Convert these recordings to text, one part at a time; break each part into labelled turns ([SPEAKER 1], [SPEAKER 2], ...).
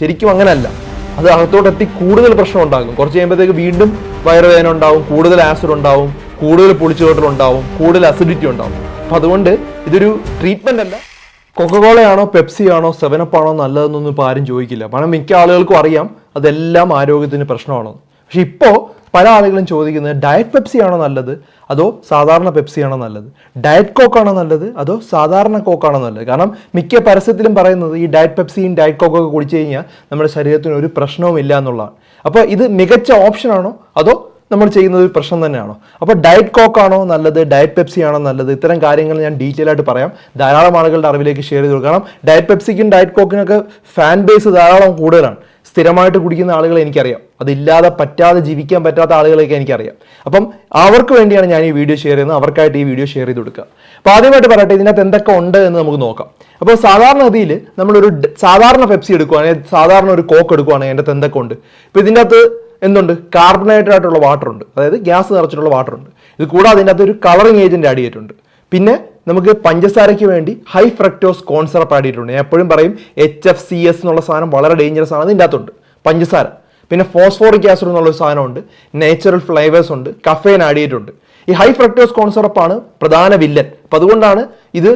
[SPEAKER 1] ശരിക്കും അങ്ങനല്ല. അത് അകത്തോട്ട് എത്തി കൂടുതൽ പ്രശ്നം ഉണ്ടാകും കുറച്ച് കഴിയുമ്പോഴത്തേക്ക് വീണ്ടും വയറുവേദന ഉണ്ടാവും കൂടുതൽ ആസിഡ് ഉണ്ടാവും കൂടുതൽ പൊളിച്ചുകോട്ടൽ ഉണ്ടാവും കൂടുതൽ അസിഡിറ്റി ഉണ്ടാവും. അപ്പം അതുകൊണ്ട് ഇതൊരു ട്രീറ്റ്മെന്റ് അല്ല. കൊക്കകോളയാണോ പെപ്സി ആണോ സെവനപ്പ് ആണോ നല്ലതെന്നൊന്നും ഇപ്പോൾ ആരും ചോദിക്കില്ല. കാരണം മിക്ക ആളുകൾക്കും അറിയാം അതെല്ലാം ആരോഗ്യത്തിന് പ്രശ്നമാണോ പക്ഷെ ഇപ്പോൾ പല ആളുകളും ചോദിക്കുന്നത് ഡയറ്റ് പെപ്സി ആണോ നല്ലത്? അതോ സാധാരണ പെപ്സി ആണോ നല്ലത്? ഡയറ്റ് കോക്ക് ആണോ നല്ലത്? അതോ സാധാരണ കോക്ക് ആണോ നല്ലത്? കാരണം മിക്ക പരസ്യത്തിലും പറയുന്നത് ഈ ഡയറ്റ് പെപ്സിയും ഡയറ്റ് കോക്കൊക്കെ കുടിച്ചു കഴിഞ്ഞാൽ നമ്മുടെ ശരീരത്തിന് ഒരു പ്രശ്നവും ഇല്ല എന്നുള്ളതാണ്. അപ്പോൾ ഇത് മികച്ച ഓപ്ഷൻ ആണോ? അതോ നമ്മൾ ചെയ്യുന്നത് ഒരു പ്രശ്നം തന്നെയാണോ? അപ്പോൾ ഡയറ്റ് കോക്ക് ആണോ നല്ലത്? ഡയറ്റ് പെപ്സി ആണോ നല്ലത്? ഇത്തരം കാര്യങ്ങൾ ഞാൻ ഡീറ്റെയിൽ ആയിട്ട് പറയാം. ധാരാളം ആളുകളുടെ അറിവിലേക്ക് ഷെയർ ചെയ്തു കാരണം ഡയറ്റ് പെപ്സിക്കും ഡയറ്റ് കോക്കിനൊക്കെ ഫാൻ ബേസ് ധാരാളം കൂടുതലാണ്. സ്ഥിരമായിട്ട് കുടിക്കുന്ന ആളുകളെ എനിക്കറിയാം. അതില്ലാതെ പറ്റാതെ ജീവിക്കാൻ പറ്റാത്ത ആളുകളെയൊക്കെ എനിക്കറിയാം. അപ്പം അവർക്ക് വേണ്ടിയാണ് ഞാൻ ഈ വീഡിയോ ഷെയർ ചെയ്യുന്നത്. അവർക്കായിട്ട് ഈ വീഡിയോ ഷെയർ ചെയ്ത് കൊടുക്കുക. അപ്പോൾ ആദ്യമായിട്ട് പറയട്ടെ ഇതിനകത്ത് എന്തൊക്കെ ഉണ്ട് എന്ന് നമുക്ക് നോക്കാം. അപ്പോൾ സാധാരണ ഗതിയിൽ നമ്മളൊരു സാധാരണ പെപ്സി എടുക്കുകയാണെങ്കിൽ സാധാരണ ഒരു കോക്ക് എടുക്കുകയാണെങ്കിൽ അതിന്റെ എന്തൊക്കെ ഉണ്ട്? ഇപ്പോൾ ഇതിന്റെ അകത്ത് എന്തുണ്ട്? കാർബണേറ്റഡ് ആയിട്ടുള്ള വാട്ടർ ഉണ്ട്. അതായത് ഗ്യാസ് നിറച്ചിട്ടുള്ള വാട്ടർ ഉണ്ട്. ഇത് കൂടാതെ അതിന്റെ അകത്ത് ഒരു കളറിങ് ഏജന്റ് ആഡ് ചെയ്തിട്ടുണ്ട് പിന്നെ നമുക്ക് പഞ്ചസാരയ്ക്ക് വേണ്ടി ഹൈ ഫ്രക്ടോസ് കോൺസറപ്പ് ആഡ് ചെയ്തിട്ടുണ്ട്. ഞാൻ എപ്പോഴും പറയും എച്ച് എഫ് സി എസ് എന്നുള്ള സാധനം വളരെ ഡേഞ്ചറസ് ആണ് ഇതിന്റെ അകത്തുണ്ട്. പഞ്ചസാര. പിന്നെ ഫോസ്ഫോറിക് ആസിഡ് എന്നുള്ള സാധനമുണ്ട്. നേച്ചുറൽ ഫ്ലേവേഴ്സ് ഉണ്ട്. കഫേൻ ആഡ് ചെയ്തിട്ടുണ്ട്. ഈ ഹൈ ഫ്രക്ടോസ് കോൺസറപ്പ് ആണ് പ്രധാന വില്ലൻ അപ്പം അതുകൊണ്ടാണ് ഇത്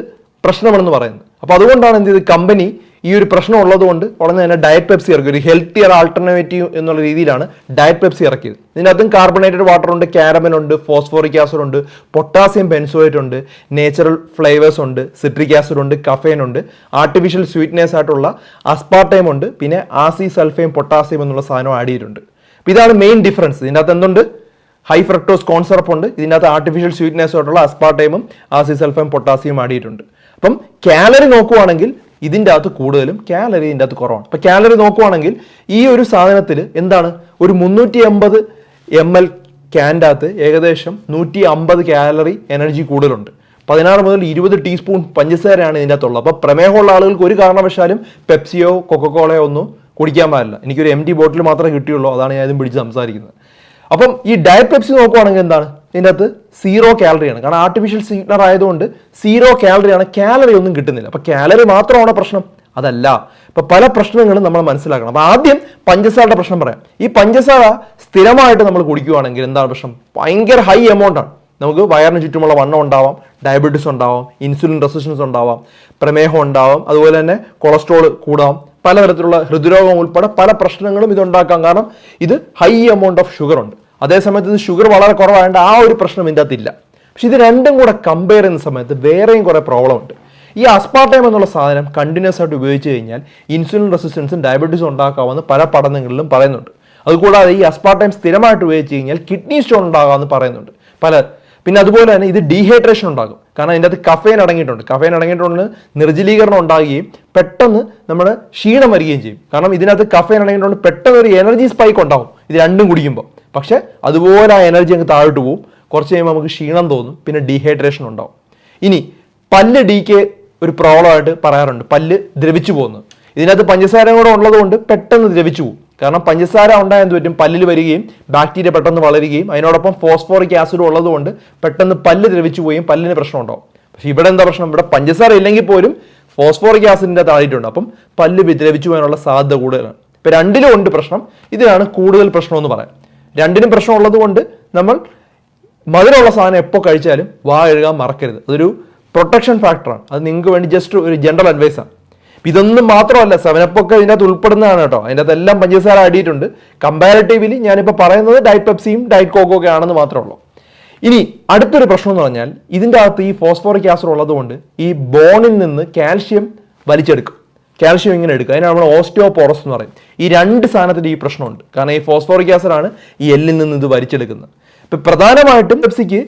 [SPEAKER 1] പ്രശ്നമെന്ന് പറയുന്നത്. അപ്പോൾ അതുകൊണ്ടാണ് എന്ത് ചെയ്ത് കമ്പനി ഈ ഒരു പ്രശ്നം ഉള്ളതുകൊണ്ട് ഉടനെ തന്നെ ഡയറ്റ് പെപ്സി ഇറക്കി. ഒരു ഹെൽത്തിയർ ആൾട്ടർനേറ്റീവ് എന്നുള്ള രീതിയിലാണ് ഡയറ്റ് പെപ്സി ഇറക്കിയത്. ഇതിനകത്തും കാർബണേറ്റഡ് വാട്ടർ ഉണ്ട് കാരമൻ ഉണ്ട് ഫോസ്ഫോറിക് ആസിഡ് ഉണ്ട് പൊട്ടാസ്യം ബെൻസോയേറ്റ് ഉണ്ട് നേച്ചുറൽ ഫ്ലേവേഴ്സ് ഉണ്ട് സിട്രിക് ആസിഡ് ഉണ്ട് കഫേൻ ഉണ്ട് ആർട്ടിഫിഷ്യൽ സ്വീറ്റ്നെസ് ആയിട്ടുള്ള അസ്പാർട്ടൈം ഉണ്ട് പിന്നെ ആസി സൾഫേം പൊട്ടാസ്യം എന്നുള്ള സാധനം ആഡ് ചെയ്തിട്ടുണ്ട്. അപ്പോൾ ഇതാണ് മെയിൻ ഡിഫറൻസ് ഇതിനകത്ത് എന്തുണ്ട്? ഹൈ ഫ്രക്ടോസ് കോൺസെർപ്പ് ഉണ്ട്. ഇതിനകത്ത് ആർട്ടിഫിഷ്യൽ സ്വീറ്റ്നെസ് ആയിട്ടുള്ള അസ്പാർട്ടൈമും ആസിസൾഫം പൊട്ടാസ്യം ആഡ് ചെയ്തിട്ടുണ്ട്. അപ്പം കാലറി നോക്കുവാണെങ്കിൽ ഇതിന്റെ അകത്ത് കൂടുതലും കാലറി ഇതിന്റെ അകത്ത് കുറവാണ്. അപ്പം കാലറി നോക്കുവാണെങ്കിൽ ഈ ഒരു സാധനത്തിൽ എന്താണ്? ഒരു മുന്നൂറ്റി അമ്പത് എം എൽ ക്യാന്റെ അകത്ത് ഏകദേശം നൂറ്റി അമ്പത് കാലറി എനർജി കൂടുതലുണ്ട്. പതിനാറ് മുതൽ ഇരുപത് ടീസ്പൂൺ പഞ്ചസാരയാണ് ഇതിന്റെ അകത്തുള്ളത്. അപ്പോൾ പ്രമേഹമുള്ള ആളുകൾക്ക് ഒരു കാരണവശാലും പെപ്സിയോ കൊക്കക്കോളയോ ഒന്നും കുടിക്കാൻ പാടില്ല. എനിക്കൊരു എം ടി ബോട്ടിൽ മാത്രമേ കിട്ടിയുള്ളൂ. അതാണ് ഞാൻ ഇതും പിടിച്ച് സംസാരിക്കുന്നത്. അപ്പം ഈ ഡയറ്റ് പെപ്സി നോക്കുവാണെങ്കിൽ എന്താണ്? ഇതിന്റെ അകത്ത് സീറോ കാലറിയാണ് കാരണം ആർട്ടിഫിഷ്യൽ സ്വീറ്റ്നർ ആയതുകൊണ്ട് സീറോ കാലറിയാണ് കാലറി ഒന്നും കിട്ടുന്നില്ല. അപ്പം കാലറി മാത്രമാണോ പ്രശ്നം? അതല്ല. ഇപ്പം പല പ്രശ്നങ്ങളും നമ്മൾ മനസ്സിലാക്കണം. അപ്പോൾ ആദ്യം പഞ്ചസാരയുടെ പ്രശ്നം പറയാം. ഈ പഞ്ചസാര സ്ഥിരമായിട്ട് നമ്മൾ കുടിക്കുകയാണെങ്കിൽ എന്താണ് പ്രശ്നം? ഭയങ്കര ഹൈ എമൗണ്ട് ആണ്. നമുക്ക് വയറിന് ചുറ്റുമുള്ള വണ്ണം ഉണ്ടാവാം ഡയബറ്റീസ് ഉണ്ടാവാം ഇൻസുലിൻ റെസിസ്റ്റൻസ് ഉണ്ടാവാം പ്രമേഹം ഉണ്ടാവാം അതുപോലെ തന്നെ കൊളസ്ട്രോൾ കൂടാം പലതരത്തിലുള്ള ഹൃദ്രോഗം ഉൾപ്പെടെ പല പ്രശ്നങ്ങളും ഇതുണ്ടാക്കാം. കാരണം ഇത് ഹൈ എമൗണ്ട് ഓഫ് ഷുഗർ ഉണ്ട്. അതേസമയത്ത് ഇത് ഷുഗർ വളരെ കുറവായതുകൊണ്ട് ആ ഒരു പ്രശ്നം ഇതിന്റെ അകത്തില്ല പക്ഷെ ഇത് രണ്ടും കൂടെ കമ്പയർ ചെയ്യുന്ന സമയത്ത് വേറെയും കുറേ പ്രോബ്ലം ഉണ്ട്. ഈ അസ്പാർട്ടൈം എന്നുള്ള സാധനം കണ്ടിന്യൂസ് ആയിട്ട് ഉപയോഗിച്ച് കഴിഞ്ഞാൽ ഇൻസുലിൻ റെസിസ്റ്റൻസും ഡയബറ്റീസും ഉണ്ടാക്കാമെന്ന് പല പഠനങ്ങളിലും പറയുന്നുണ്ട്. അതുകൂടാതെ ഈ അസ്പാർട്ടൈം സ്ഥിരമായിട്ട് ഉപയോഗിച്ച് കഴിഞ്ഞാൽ കിഡ്നി സ്റ്റോൺ ഉണ്ടാകാമെന്ന് പറയുന്നുണ്ട് പല. പിന്നെ അതുപോലെ തന്നെ ഇത് ഡീഹൈഡ്രേഷൻ ഉണ്ടാകും. കാരണം ഇതിന്റെ അകത്ത് കഫേൻ അടങ്ങിയിട്ടുണ്ട്. കഫേൻ അടങ്ങിയിട്ടുണ്ട് നിർജലീകരണം ഉണ്ടാകുകയും പെട്ടെന്ന് നമ്മൾ ക്ഷീണം വരികയും ചെയ്യും. കാരണം ഇതിനകത്ത് കഫേൻ അടങ്ങിയിട്ടുണ്ട് പെട്ടെന്ന് ഒരു എനർജി സ്പൈക്ക് ഉണ്ടാകും ഇത് രണ്ടും കുടിക്കുമ്പോൾ പക്ഷേ അതുപോലെ ആ എനർജി അങ്ങ് താഴോട്ട് പോകും കുറച്ച് കഴിയുമ്പോൾ നമുക്ക് ക്ഷീണം തോന്നും. പിന്നെ ഡീഹൈഡ്രേഷൻ ഉണ്ടാവും. ഇനി പല്ല് ഡി കെ ഒരു പ്രോബ്ലമായിട്ട് പറയാറുണ്ട്. പല്ല് ദ്രവിച്ചു പോകുന്നു. ഇതിനകത്ത് പഞ്ചസാര കൂടെ ഉള്ളതുകൊണ്ട് പെട്ടെന്ന് ദ്രവിച്ചു പോകും. കാരണം പഞ്ചസാര ഉണ്ടായ എന്ത് പറ്റും? പല്ലിൽ വരികയും ബാക്ടീരിയ പെട്ടെന്ന് വളരുകയും അതിനോടൊപ്പം ഫോസ്ഫോറിക് ആസിഡ് ഉള്ളതുകൊണ്ട് പെട്ടെന്ന് പല്ല് ദ്രവിച്ചു പോയും പല്ലിന് പ്രശ്നം ഉണ്ടാവും. പക്ഷെ ഇവിടെ എന്താ പ്രശ്നം? ഇവിടെ പഞ്ചസാര ഇല്ലെങ്കിൽ പോലും ഫോസ്ഫോറിക് ആസിഡിന്റെ താഴെയിട്ടുണ്ട് അപ്പം പല്ല് വിദ്രവിച്ചു പോകാനുള്ള സാധ്യത കൂടുതലാണ്. ഇപ്പം രണ്ടിലും ഉണ്ട് പ്രശ്നം. ഇതിനാണ് കൂടുതൽ പ്രശ്നമെന്ന് പറയാം. രണ്ടിനും പ്രശ്നം ഉള്ളത് കൊണ്ട് നമ്മൾ മധുരമുള്ള സാധനം എപ്പോൾ കഴിച്ചാലും വാ എഴുകാൻ മറക്കരുത്. അതൊരു പ്രൊട്ടക്ഷൻ ഫാക്ടറാണ് അത് നിങ്ങൾക്ക് വേണ്ടി ജസ്റ്റ് ഒരു ജനറൽ അഡ്വൈസാണ് ഇതൊന്നും മാത്രമല്ല സെവനപ്പൊക്കെ ഇതിന്റെ അകത്ത് ഉൾപ്പെടുന്നതാണ് കേട്ടോ. അതിന്റെ അകത്ത് എല്ലാം പഞ്ചസാര അടിയിട്ടുണ്ട് കമ്പാരിറ്റീവ്ലി ഞാനിപ്പോൾ പറയുന്നത് ഡയറ്റ് പെപ്സിയും ഡയറ്റ് കോക്കോ ഒക്കെ ആണെന്ന് മാത്രമേ ഉള്ളൂ. ഇനി അടുത്തൊരു പ്രശ്നം എന്ന് പറഞ്ഞാൽ ഇതിന്റെ അകത്ത് ഈ ഫോസ്ഫോറിക് ആസിഡ് ഉള്ളതുകൊണ്ട് ഈ ബോണിൽ നിന്ന് കാൽഷ്യം വലിച്ചെടുക്കും. കാൽഷ്യം ഇങ്ങനെ എടുക്കുക. അതിനാണ് നമ്മൾ ഓസ്റ്റിയോപോറസ് എന്ന് പറയും. ഈ രണ്ട് സാധനത്തിന്റെ ഈ പ്രശ്നമുണ്ട്. കാരണം ഈ ഫോസ്ഫോറിക് ആസിഡ് ആണ് ഈ എല്ലിൽ നിന്ന് ഇത് വലിച്ചെടുക്കുന്നത്. ഇപ്പം പ്രധാനമായിട്ടും പെപ്സിക്ക്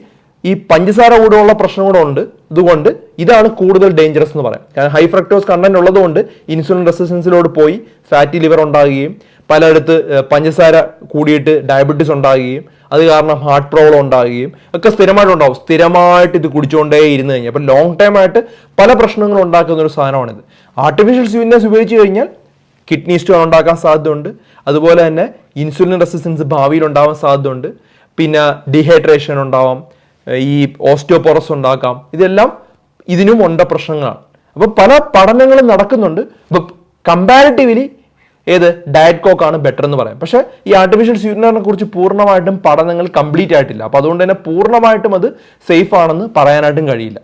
[SPEAKER 1] ഈ പഞ്ചസാര കൂടെയുള്ള പ്രശ്നം കൂടെ ഉണ്ട്. ഇതുകൊണ്ട് ഇതാണ് കൂടുതൽ ഡേഞ്ചറസ് എന്ന് പറയാം. കാരണം ഹൈ ഫ്രക്ടോസ് കണ്ടന്റ് ഉള്ളതുകൊണ്ട് ഇൻസുലിൻ റെസിസ്റ്റൻസിലോട് പോയി ഫാറ്റി ലിവർ ഉണ്ടാകുകയും പലയിടത്ത് പഞ്ചസാര കൂടിയിട്ട് ഡയബറ്റീസ് ഉണ്ടാകുകയും അത് കാരണം ഹാർട്ട് പ്രോബ്ലം ഉണ്ടാകുകയും ഒക്കെ സ്ഥിരമായിട്ട് ഉണ്ടാവും സ്ഥിരമായിട്ട് ഇത് കുടിച്ചുകൊണ്ടേ ഇരുന്ന് കഴിഞ്ഞാൽ അപ്പം ലോങ് ടൈം ആയിട്ട് പല പ്രശ്നങ്ങളും ഉണ്ടാക്കുന്ന ഒരു സാധനമാണിത്. ആർട്ടിഫിഷ്യൽ സ്വീറ്റ്നെസ് ഉപയോഗിച്ച് കഴിഞ്ഞാൽ കിഡ്നി സ്റ്റോൺ ഉണ്ടാക്കാൻ സാധ്യതയുണ്ട്. അതുപോലെ തന്നെ ഇൻസുലിൻ റെസിസ്റ്റൻസ് ഭാവിയിൽ ഉണ്ടാവാൻ സാധ്യതയുണ്ട്. പിന്നെ ഡീഹൈഡ്രേഷൻ ഉണ്ടാവാം. ഈ ഓസ്റ്റിയോപോറസ് ഉണ്ടാക്കാം. ഇതെല്ലാം ഇതിനും ഉണ്ട പ്രശ്നങ്ങളാണ്. അപ്പോൾ പല പഠനങ്ങളും നടക്കുന്നുണ്ട്. അപ്പോൾ കമ്പാരിറ്റീവ്ലി ഏത്? ഡയറ്റ് കോക്ക് ആണ് ബെറ്റർ എന്ന് പറയാം. പക്ഷേ ഈ ആർട്ടിഫിഷ്യൽ സ്വീറ്റ്നറിനെ കുറിച്ച് പൂർണമായിട്ടും പഠനങ്ങൾ കംപ്ലീറ്റ് ആയിട്ടില്ല. അപ്പോൾ അതുകൊണ്ട് തന്നെ പൂർണമായിട്ടും അത് സേഫ് ആണെന്ന് പറയാനായിട്ടും കഴിയില്ല.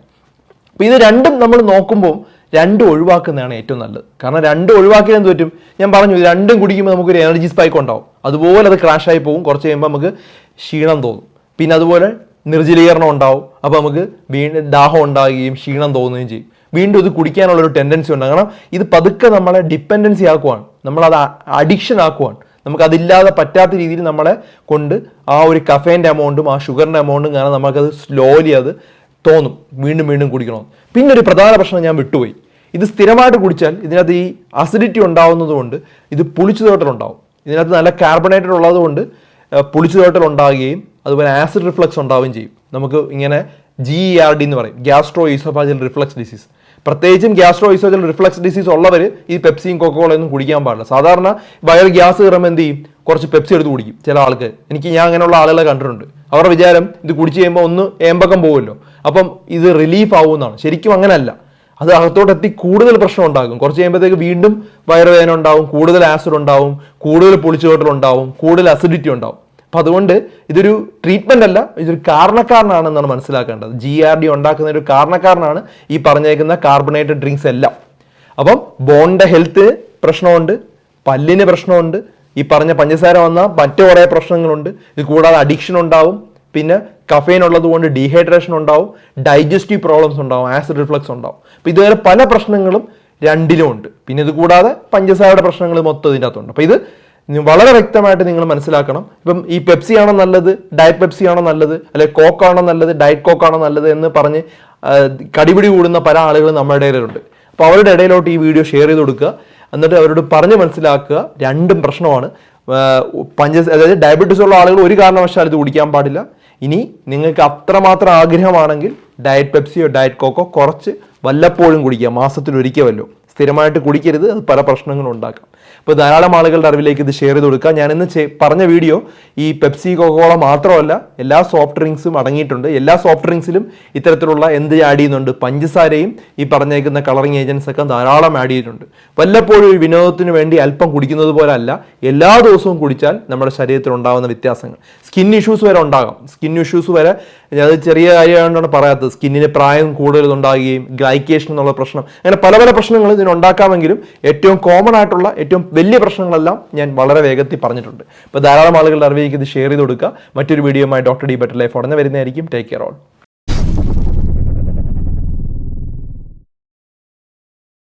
[SPEAKER 1] അപ്പോൾ ഇത് രണ്ടും നമ്മൾ നോക്കുമ്പോൾ രണ്ടും ഒഴിവാക്കുന്നതാണ് ഏറ്റവും നല്ലത്. കാരണം രണ്ടും ഒഴിവാക്കിയാൽ എന്ത് പറ്റും? ഞാൻ പറഞ്ഞു രണ്ടും കുടിക്കുമ്പോൾ നമുക്കൊരു എനർജി സ്പൈക്ക് ഉണ്ടാവും. അതുപോലെ അത് ആയി പോകും. കുറച്ച് കഴിയുമ്പോൾ നമുക്ക് ക്ഷീണം തോന്നും. പിന്നെ അതുപോലെ നിർജലീകരണം ഉണ്ടാവും. അപ്പോൾ നമുക്ക് വീണ്ടും ദാഹം ഉണ്ടാകുകയും ക്ഷീണം തോന്നുകയും ചെയ്യും. വീണ്ടും ഇത് കുടിക്കാനുള്ള ഒരു ടെൻഡൻസി ഉണ്ട്. കാരണം ഇത് പതുക്കെ നമ്മളെ ഡിപ്പെൻഡൻസി ആക്കുവാണ്. നമ്മളത് അഡിക്ഷൻ ആക്കുവാണ്. നമുക്കതില്ലാതെ പറ്റാത്ത രീതിയിൽ നമ്മളെ കൊണ്ട് ആ ഒരു കഫേന്റെ എമൗണ്ടും ആ ഷുഗറിന്റെ എമൗണ്ടും കാരണം നമുക്കത് സ്ലോലി അത് തോന്നും. വീണ്ടും വീണ്ടും കുടിക്കണം പിന്നെ ഒരു പ്രധാന പ്രശ്നം ഞാൻ വിട്ടുപോയി. ഇത് സ്ഥിരമായിട്ട് കുടിച്ചാൽ ഇതിനകത്ത് ഈ അസിഡിറ്റി ഉണ്ടാവുന്നതുകൊണ്ട് ഇത് പുളിച്ചു തോട്ടലുണ്ടാവും ഇതിനകത്ത് നല്ല കാർബണേറ്റഡ് ഉള്ളതുകൊണ്ട് പുളിച്ചു തോട്ടൽ ഉണ്ടാവുകയും അതുപോലെ ആസിഡ് റിഫ്ലക്സ് ഉണ്ടാവുകയും ചെയ്യും. നമുക്ക് ഇങ്ങനെ ജി ഇ ആർ ഡി എന്ന് പറയും. ഗ്യാസ്ട്രോ ഈസോഫാജിൽ റിഫ്ലക്സ് ഡിസീസ് പ്രത്യേകിച്ചും ഗ്യാസ്ട്രോ ഇസോജൽ റിഫ്ലക്സ് ഡിസീസ് ഉള്ളവർ ഈ പെപ്സിയും കൊക്കോളയൊന്നും കുടിക്കാൻ പാടില്ല. സാധാരണ വയർ ഗ്യാസ് കയറുമ്പോൾ എന്ത് ചെയ്യും? കുറച്ച് പെപ്സി എടുത്ത് കുടിക്കും ചില ആൾക്ക്. എനിക്ക് ഞാൻ അങ്ങനെയുള്ള ആളുകളെ കണ്ടിട്ടുണ്ട്. അവരുടെ വിചാരം ഇത് കുടിച്ച് കഴിയുമ്പോൾ ഒന്ന് ഏമ്പക്കം പോകുമല്ലോ. അപ്പം ഇത് റിലീഫ് ആവുമെന്നാണ്. ശരിക്കും അങ്ങനെയല്ല അത് അകത്തോട്ട് എത്തി കൂടുതൽ പ്രശ്നം ഉണ്ടാകും. കുറച്ച് കഴിയുമ്പോഴത്തേക്ക് വീണ്ടും വയറുവേദന ഉണ്ടാവും കൂടുതൽ ആസിഡ് ഉണ്ടാവും കൂടുതൽ പൊളിച്ചു ഉണ്ടാവും കൂടുതൽ അസിഡിറ്റി ഉണ്ടാവും. അപ്പം അതുകൊണ്ട് ഇതൊരു ട്രീറ്റ്മെന്റ് അല്ല ഇതൊരു കാരണക്കാരനാണെന്നാണ് മനസ്സിലാക്കേണ്ടത്. ജി ആർ ഡി ഉണ്ടാക്കുന്ന ഒരു കാരണക്കാരനാണ് ഈ പറഞ്ഞേക്കുന്ന കാർബണേറ്റഡ് ഡ്രിങ്ക്സ് എല്ലാം. അപ്പം ബോണിന്റെ ഹെൽത്ത് പ്രശ്നമുണ്ട് പല്ലിന് പ്രശ്നമുണ്ട് ഈ പറഞ്ഞ പഞ്ചസാര വന്ന മറ്റു കുറേ പ്രശ്നങ്ങളുണ്ട്. ഇത് കൂടാതെ അഡിക്ഷൻ ഉണ്ടാവും പിന്നെ കഫേൻ ഉള്ളത് കൊണ്ട് ഡീഹൈഡ്രേഷൻ ഉണ്ടാവും ഡൈജസ്റ്റീവ് പ്രോബ്ലംസ് ഉണ്ടാവും ആസിഡ് റിഫ്ലക്സ് ഉണ്ടാവും. അപ്പോൾ ഇതുവരെ പല പ്രശ്നങ്ങളും രണ്ടിലും ഉണ്ട്. പിന്നെ ഇത് കൂടാതെ പഞ്ചസാരയുടെ പ്രശ്നങ്ങൾ മൊത്തം ഇതിന്റെ അകത്തുണ്ട് അപ്പം ഇത് വളരെ വ്യക്തമായിട്ട് നിങ്ങൾ മനസ്സിലാക്കണം. ഇപ്പം ഈ പെപ്സി ആണോ നല്ലത്? ഡയറ്റ് പെപ്സി ആണോ നല്ലത്? അല്ലെ കോക്കാണോ നല്ലത്? ഡയറ്റ് കോക്കാണോ നല്ലത് എന്ന് പറഞ്ഞ് കടിപിടി കൂടുന്ന പല ആളുകളും നമ്മുടെ ഇടയിലുണ്ട്. അപ്പോൾ അവരുടെ ഇടയിലോട്ട് ഈ വീഡിയോ ഷെയർ ചെയ്ത് കൊടുക്കുക. എന്നിട്ട് അവരോട് പറഞ്ഞ് മനസ്സിലാക്കുക. രണ്ടും പ്രശ്നമാണ്. പഞ്ചസ് പഞ്ച അതായത് ഡയബറ്റീസ് ഉള്ള ആളുകൾ ഒരു കാരണവശാലും ഇത് കുടിക്കാൻ പാടില്ല. ഇനി നിങ്ങൾക്ക് അത്രമാത്രം ആഗ്രഹമാണെങ്കിൽ ഡയറ്റ് പെപ്സിയോ ഡയറ്റ് കോക്കോ കുറച്ച് വല്ലപ്പോഴും കുടിക്കുക. മാസത്തിൽ സ്ഥിരമായിട്ട് കുടിക്കരുത് അത് പല പ്രശ്നങ്ങളും ഉണ്ടാക്കാം. അപ്പോൾ ധാരാളം ആളുകളുടെ അറിവിലേക്ക് ഇത് ഷെയർ ചെയ്ത് കൊടുക്കുക. ഞാൻ ഇന്ന് പറഞ്ഞ വീഡിയോ ഈ പെപ്സി കൊക്കോള മാത്രമല്ല എല്ലാ സോഫ്റ്റ് ഡ്രിങ്ക്സും അടങ്ങിയിട്ടുണ്ട്. എല്ലാ സോഫ്റ്റ് ഡ്രിങ്ക്സിലും ഇത്തരത്തിലുള്ള എന്ത് ആഡ് ചെയ്യുന്നുണ്ട്? പഞ്ചസാരയും ഈ പറഞ്ഞേക്കുന്ന കളറിങ് ഏജൻസ് ഒക്കെ ധാരാളം ആഡ് ചെയ്തിട്ടുണ്ട്. വല്ലപ്പോഴും ഒരു വിനോദത്തിന് വേണ്ടി അല്പം കുടിക്കുന്നത് പോലെ അല്ല എല്ലാ ദിവസവും കുടിച്ചാൽ നമ്മുടെ ശരീരത്തിൽ ഉണ്ടാകുന്ന വ്യത്യാസങ്ങൾ. സ്കിൻ ഇഷ്യൂസ് വരെ ഉണ്ടാകാം. സ്കിൻ ഇഷ്യൂസ് വരെ അത് ചെറിയ കാര്യമായതുകൊണ്ടാണ് പറയാത്തത്. സ്കിന്നിന് പ്രായം കൂടുതൽ ഉണ്ടാകുകയും ഗ്ലൈക്കേഷൻ എന്നുള്ള പ്രശ്നം അങ്ങനെ പല പല പ്രശ്നങ്ങൾ ഇതിന് ഉണ്ടാക്കാമെങ്കിലും ഏറ്റവും കോമൺ ആയിട്ടുള്ള ഏറ്റവും വലിയ പ്രശ്നങ്ങളെല്ലാം ഞാൻ വളരെ വേഗത്തിൽ പറഞ്ഞിട്ടുണ്ട്. അപ്പോൾ ധാരാളം ആളുകളുടെ അറിവിലേക്ക് ഇത് ഷെയർ ചെയ്ത് കൊടുക്കുക. മറ്റൊരു വീഡിയോയുമായി ഡോക്ടർ ഡി ബെറ്റർ ലൈഫ് ഉടനെ വരുന്നതായിരിക്കും. Take care all